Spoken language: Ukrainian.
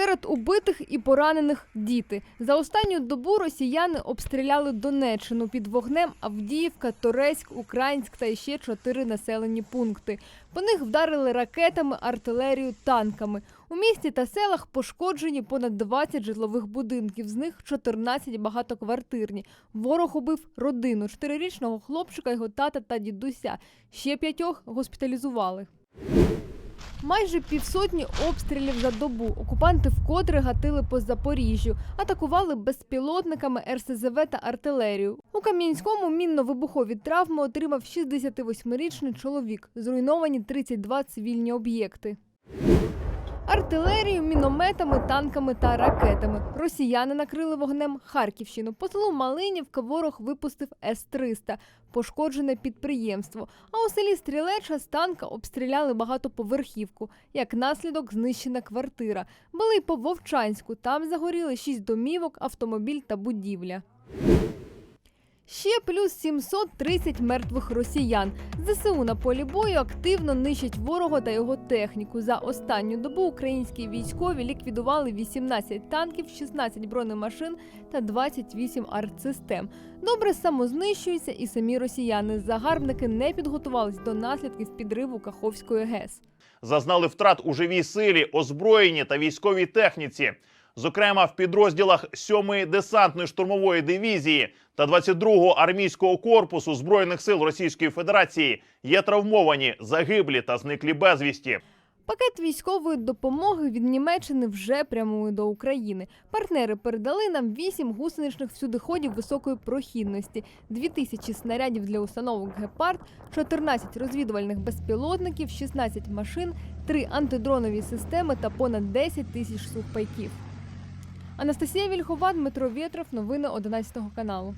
Серед убитих і поранених діти. За останню добу росіяни обстріляли Донеччину під вогнем Авдіївка, Торецьк, Українськ та ще чотири населені пункти. По них вдарили ракетами, артилерією, танками. У місті та селах пошкоджені понад 20 житлових будинків, з них 14 багатоквартирні. Ворог убив родину, чотирирічного хлопчика, його тата та дідуся. Ще п'ятьох госпіталізували. Майже півсотні обстрілів за добу. Окупанти вкотре гатили по Запоріжжю, атакували безпілотниками РСЗВ та артилерію. У Кам'янському мінно-вибухові травми отримав 68-річний чоловік. Зруйновані 32 цивільні об'єкти. Артилерією, мінометами, танками та ракетами. Росіяни накрили вогнем Харківщину. По селу Малинівка ворог випустив С-300. Пошкоджене підприємство. А у селі Стрілеча з танка обстріляли багатоповерхівку. Як наслідок знищена квартира. Були й по Вовчанську. Там загоріли шість домівок, автомобіль та будівля. Ще плюс 730 мертвих росіян. ЗСУ на полі бою активно нищать ворога та його техніку. За останню добу українські військові ліквідували 18 танків, 16 бронемашин та 28 артсистем. Добре самознищуються і самі росіяни. Загарбники не підготувались до наслідків підриву Каховської ГЕС. зазнали втрат у живій силі, озброєнні та військовій техніці. Зокрема, в підрозділах 7-ї десантної штурмової дивізії та 22-го армійського корпусу збройних сил Російської Федерації є травмовані, загиблі та зниклі безвісті. Пакет військової допомоги від Німеччини вже прямує до України. Партнери передали нам 8 гусеничних всюдиходів високої прохідності, 2000 снарядів для установок гепард, 14 розвідувальних безпілотників, 16 машин, 3 антидронові системи та понад 10 тисяч сухпайків. Анастасія Вільхова, Дмитро Вєтров, новини 11 каналу.